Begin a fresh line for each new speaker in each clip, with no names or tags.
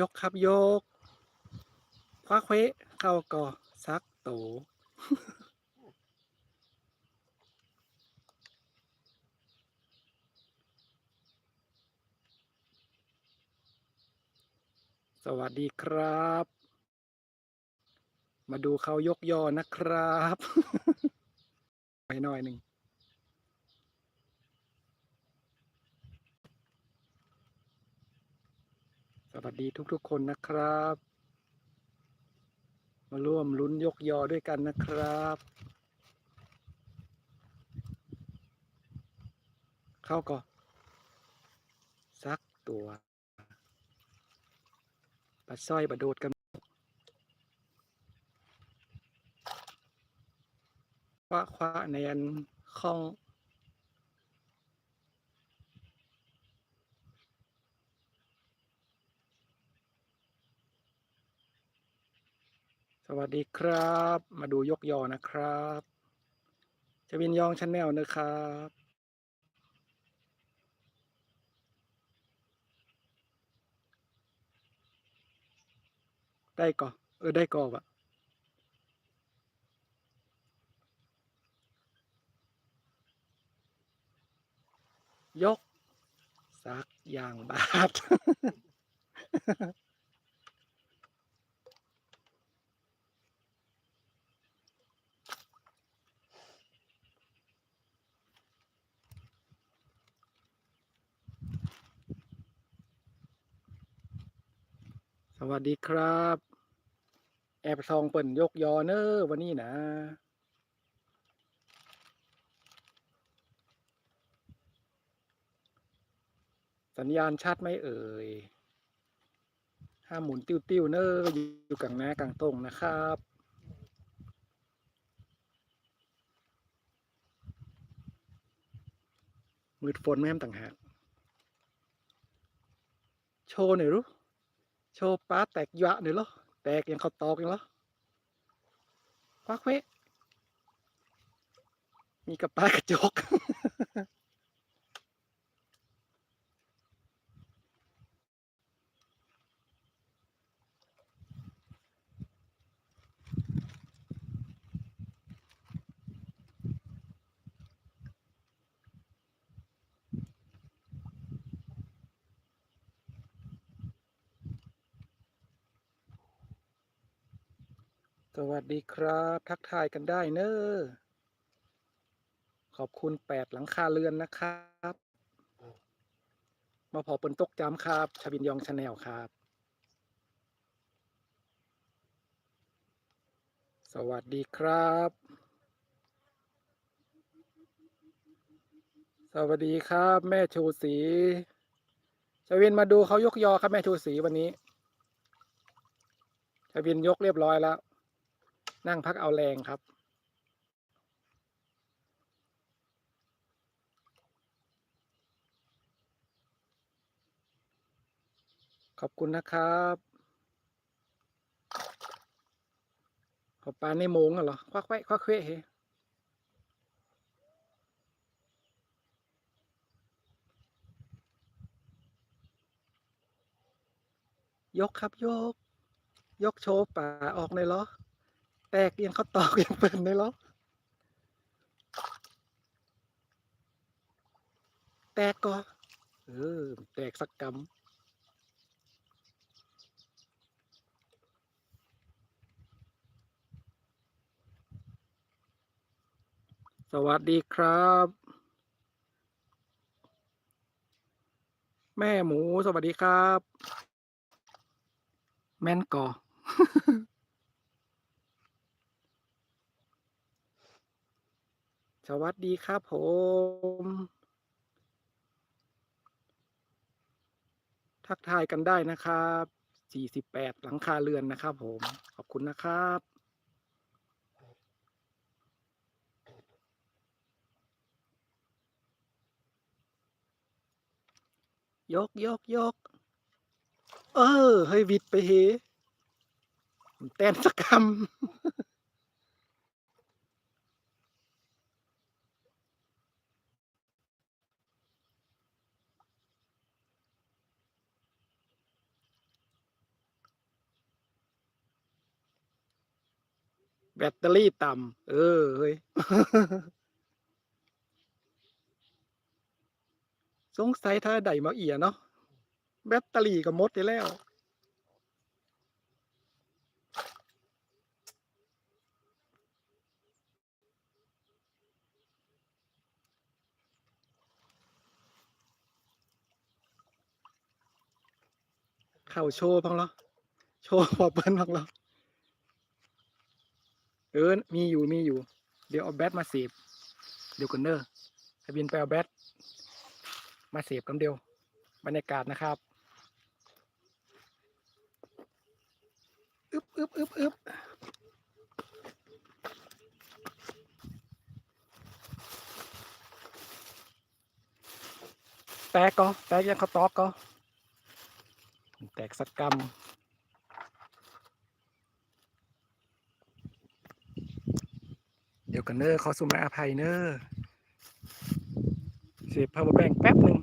ยกครับยก คว้าเควเข้าก่อซักโตสวัสดีครับ มาดูเขายกยอนะครับ ไปหน่อยหนึ่ง สวัสดีทุกๆคนนะครับ มาร่วมลุ้นยกยอด้วยกันนะครับ เข้าก่อนสักตัวปัดสร้อยบดโดดกันคว้าคว้าในอันข้อง วัสดีครับ มาดูยกยอนะครับชวินยองชาแนลนะครับได้ก่อเออได้ก่อวะยกสักอย่างบาท วัสดีครับ แอบซองเปิ่นยกยอเนอร์วันนี้นะสัญญาณชัดไหมเอ่ย ห้ามหมุนติ้วๆเนอร์อยู่กลางหน้กลางตรงนะครับ มืดฝนแม่มต่างหาก โชว์หน่อยรู้ โชว์ป้าแตกยะหน่อยเหรอแตกยังเขาตอกยังเหรอควักเวมีกระป้ากระจก สวัสดีครับ ทักทายกันได้เนอะขอบคุณแปดหลังคาเรือนนะครับ มาพอเปินตกจำครับชาบินยองชาแนลครับ สวัสดีครับ สวัสดีครับ แม่ชูศรีชาวินมาดูเขายกยอครับแม่ชูศรีวันนี้ชาวินยกเรียบร้อยแล้ว นั่งพักเอาแรงครับ ขอบคุณนะครับขอบปลาในโมงอะเหรอควักไว้ควักเควเฮยกครับยก ยกโชว์ป่าออกในอยเหรอ แตกยังเขาตอกยังเป็นเลยเหรอแตกก็เออแตกสักกำสวัสดีครับ แม่หมูสวัสดีครับ แม่นก่อ สวัสดีครับผม ทักทายกันได้นะครับ 48 หลังคาเรือนนะครับผม ขอบคุณนะครับยกยกยก เออ ให้วิดไปเฮแต้นสักคำ แบตเตอรี่ต่ำเออเฮ้ยสงสัยถ้าใดมาเอียเนาะแบตเตอรี่ก็หมดไปแล้ว เข่าโชว์พังเหรอโชว์พอเปิ้ลพังเหรอ เออ มีอยู่ มีอยู่ เดี๋ยวเอาแบตมาเสียบเดี๋ยวกันเนอร์ทะเบียนไปเอาแบตมาเสียบกันเดียว บรรยากาศนะครับ อึบอึบอึบอึบแตกก็แตกยังเขาตอกก็ แตกสักกรรม เดี๋ ยวกันเนอร์ขอสุมาอภัยเนอร์เสียบพาวเวอร์แบงแป๊บหนึ่ง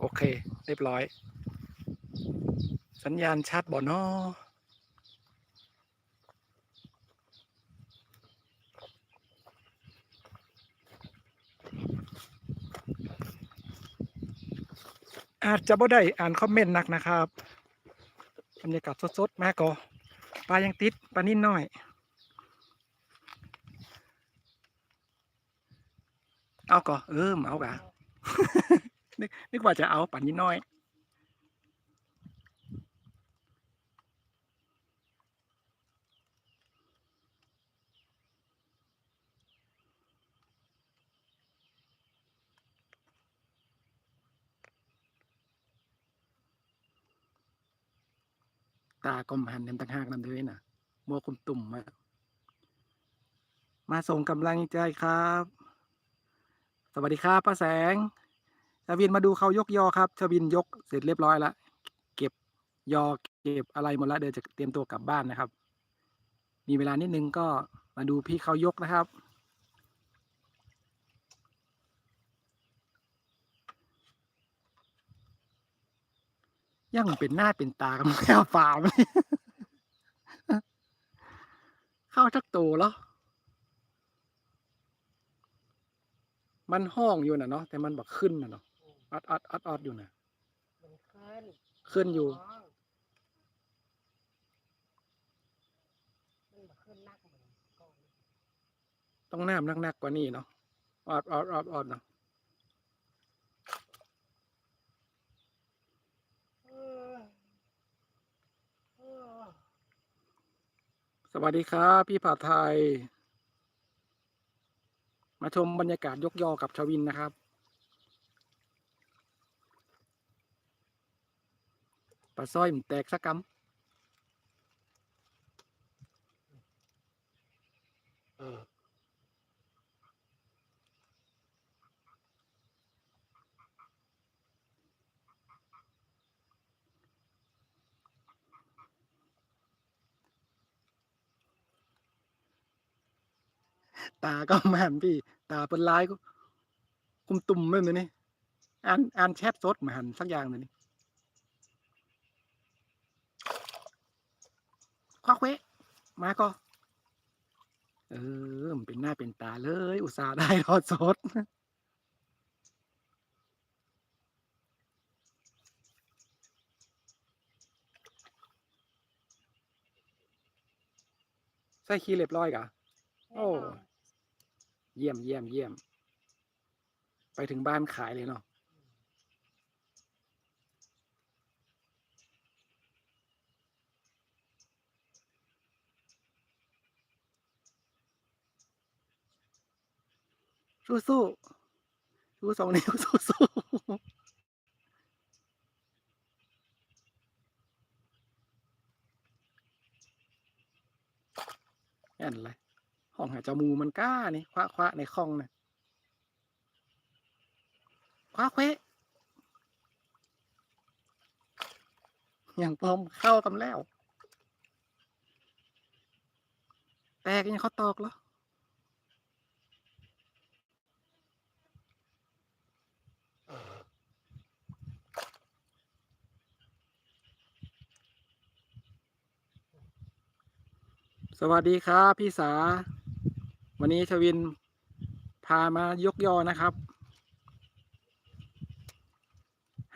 โอเค เรียบร้อย สัญญาณชัดบ่อนอ อาจจะบ่ได้อ่านคอมเมนต์หนักนะครับบรรยากาศสดๆมาก่อปลายังติดปลานิ่นน้อย เอาก่อเออเอากะนึกนึกว่าจะเอาปลานิ่นน้อย ตากลมหันเต็มต่างหากนั่นเลยนะมัวคุมตุ่มมามาส่งกำลังใจครับ สวัสดีครับป้าแสงชาวินมาดูเขายกยอครับชาวินยกเสร็จเรียบร้อยแล้วเก็บยอเก็บอะไรหมดแล้วเดี๋ยวจะเตรียมตัวกลับบ้านนะครับ มีเวลานิดนึงก็มาดูพี่เขายกนะครับ ยังเป็นหน้าเป็นตากับแมวฟาร์มเลยเข้าทักโตแล้วมันห้องอยู่นะเนาะแต่มันบอกขึ้นนะเนาะออดออดออดออดอยู่นะ
มันขึ้น
ขึ้นอยู่
มันบ่ขึ้นนักเหมือนก่อน
ต้องน้ำนักๆกว่านี้เนาะออดออดออดออดเนาะ
เออเออ
ส วัสดีครับ พี่ผาไทย มาชมบรรยากาศยกยอกับชวินนะครับ ปลาสร้อยมันแตกสักกำ ตาก็ม่นพี่ ตาเป็นลายก็คุมตุ่มเลยนี่อ่านอ่านแชทสดมาหันสักอย่างเลยนี่ควักเวะมาก็ เออมันเป็นหน้าเป็นตาเลย อุตส่าห์ได้รอดสดใส่ขี้เรียบร้อยกะโอ้ เยี่ยมเยี่ยมเยี่ยม ไปถึงบ้านขายเลยเนาะสู้สู้สู้สองนิ้วสู้สู้แอนอะไร ของหายจมูมันก้านี่คว้าคว้าในคลองน่ะคว้าเควะอย่างพร้อมเข้ากัำแล้ว แตกยังเขาตอกแล้วสวัสดีครับ พี่สา วันนี้ชวินพามายกยอนะครับ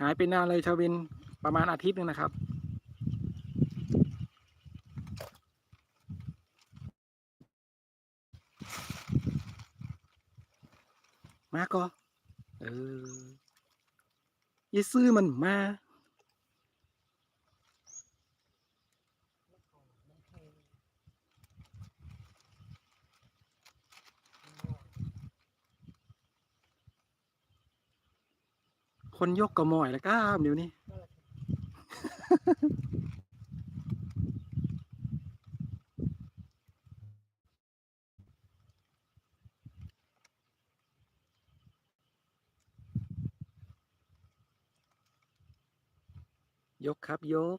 หายไปนานเลยชวินประมาณอาทิตย์หนึงนะครับ มาก็เออยี่ซื้อมันมา คนยกกระหม่อยแล้วก้ามเดี๋ยวนี้ ยกครับยก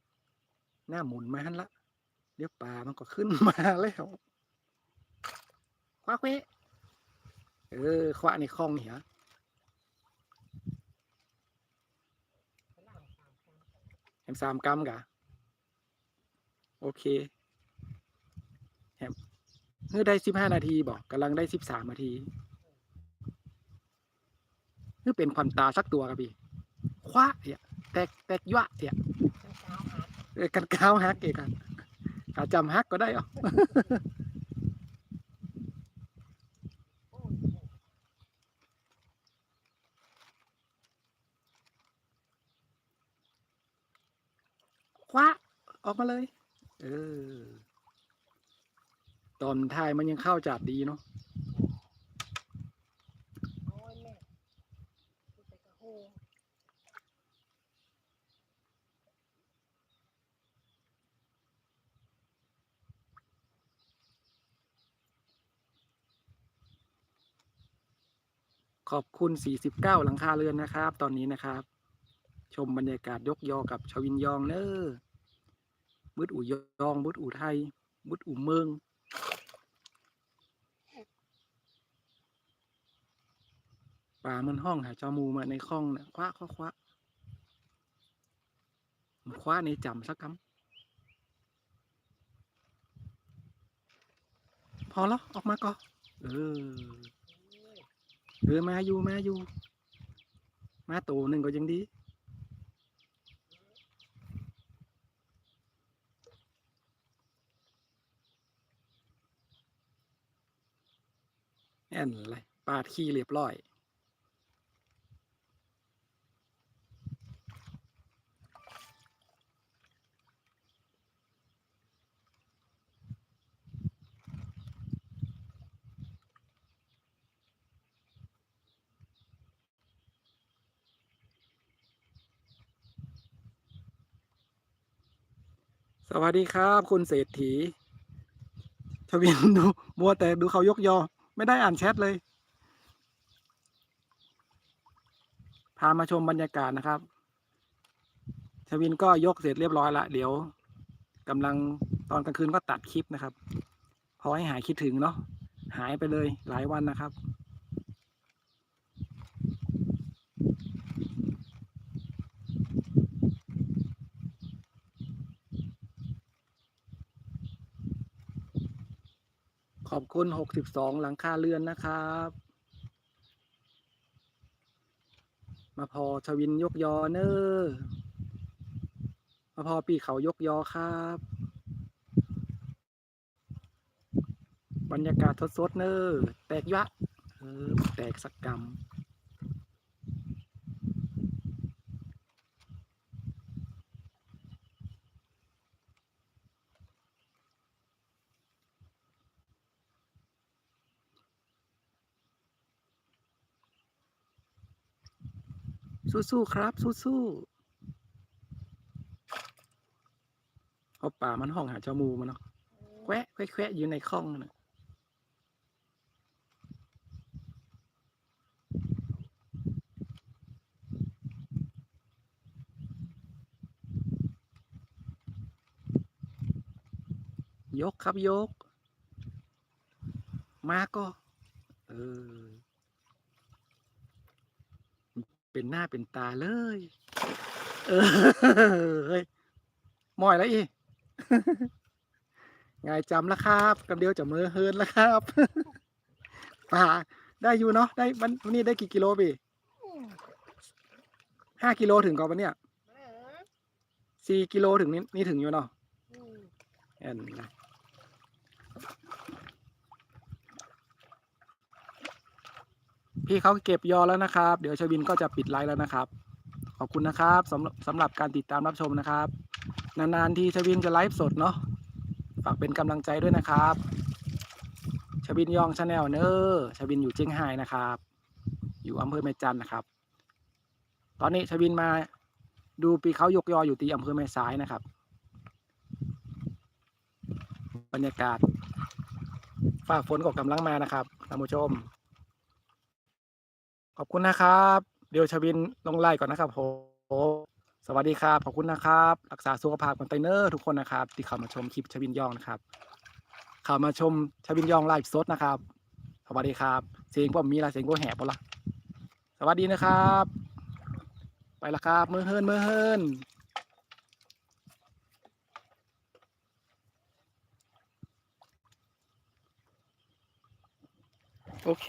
หน้าหมุนมาหันละเดี๋ยวปลามันก็ขึ้นมาแล้วคว้าเว้เออคว้าในคลองนี่ฮะ แฮมสามกรัมกะโอเคแฮมเมื่อได้สิบห้านาทีบอกกำลังได้สิบสามนาทีเมื่อเป็นความตาสักตัวครับพี่คว้าเนี่ยแตกแตกยวะเนี่ย
ทั้งเช้าหา
เออกันก้าวฮักเองกันอาจำฮักก็ได้เหรอ
โอ้
คว้าออกมาเลย เออ ตอนทายมันยังเข้าจัดดีเนาะขอบคุณ 49 หลังคาเรือนนะครับ ตอนนี้นะครับ ชมบรรยากาศยกยอกับชาวินยองเนอบุดอู่ยองบุดอู่ไทยบุดอู่เมืองป่ามันห้องหาจามูมาในคลองเนี่ยคว้าคว้าคว้ามันคว้าในจำสักคำพอแล้วออกมาก็เออเออมาอยู่มาอยู่ มาโตหนึ่งก็ยังดี แอนอะไรปาดขี้เรียบร้อย สวัสดีครับ คุณเศรษฐีทวินดูมัวแต่ดูเขายกยอ ไม่ได้อ่านแชทเลย พามาชมบรรยากาศนะครับ ชวินก็ยกเสร็จเรียบร้อยละเดี๋ยวกำลังตอนกลางคืนก็ตัดคลิปนะครับ พอให้หายคิดถึงเนาะหายไปเลยหลายวันนะครับ ขอบคุณ62หลังคาเรือนนะครับ มาพอชวินยกยอเนอร์มาพอปีเขายกยอครับ บรรยากาศสดๆเนอร์แตกยะเออแตกสักกรรม สู้ๆครับ สู้ๆเอาป่ามันห้องหาเจ้ามูมันเนาะแควะแควะแควะอยู่ในคลองนั่นน่ะยกครับยก มาก็ เออ เป็นหน้าเป็นตาเลย เออเฮ้ยหมอยแล้วอีไงจำแล้วครับกำเดียวจะมือเฮินแล้วครับป่าได้อยู่เนาะได้วันวันนี้ได้กี่กิโลพี่
อืม
ห้ากิโลถึงก่อนวันเนี้ย
เออ
สี่กิโลถึงนี่นี่ถึงอยู่เนาะ
อืม
เห็นไห พี่เขาเก็บยอแล้วนะครับ เดี๋ยวชวินก็จะปิดไลฟ์แล้วนะครับ ขอบคุณนะครับสำหรับสำหรับการติดตามรับชมนะครับ นานๆทีชวินจะไลฟ์สดเนาะฝากเป็นกำลังใจด้วยนะครับชวินยองชาแนลเนอร์ชวินอยู่เจียงไฮ้นะครับ อยู่อำเภอแม่จันนะครับ ตอนนี้ชวินมาดูปีเขายกยออยู่ที่อำเภอแม่สายนะครับ บรรยากาศฝ้าฝนก็กำลังมานะครับท่านผู้ชม ขอบคุณนะครับ เดี๋ยวชวินลงไล่ก่อนนะครับผมสวัสดีครับ ขอบคุณนะครับ รักษาสุขภาพคอนเทนเนอร์ทุกคนนะครับ ที่เข้ามาชมคลิปชวินยองนะครับ เข้ามาชมชวินยองไลฟ์สดนะครับ สวัสดีครับ เสียงผมมีละเสียงผมแหบปะละสวัสดีนะครับ ไปละครับมือเฮินมือเฮินโอเค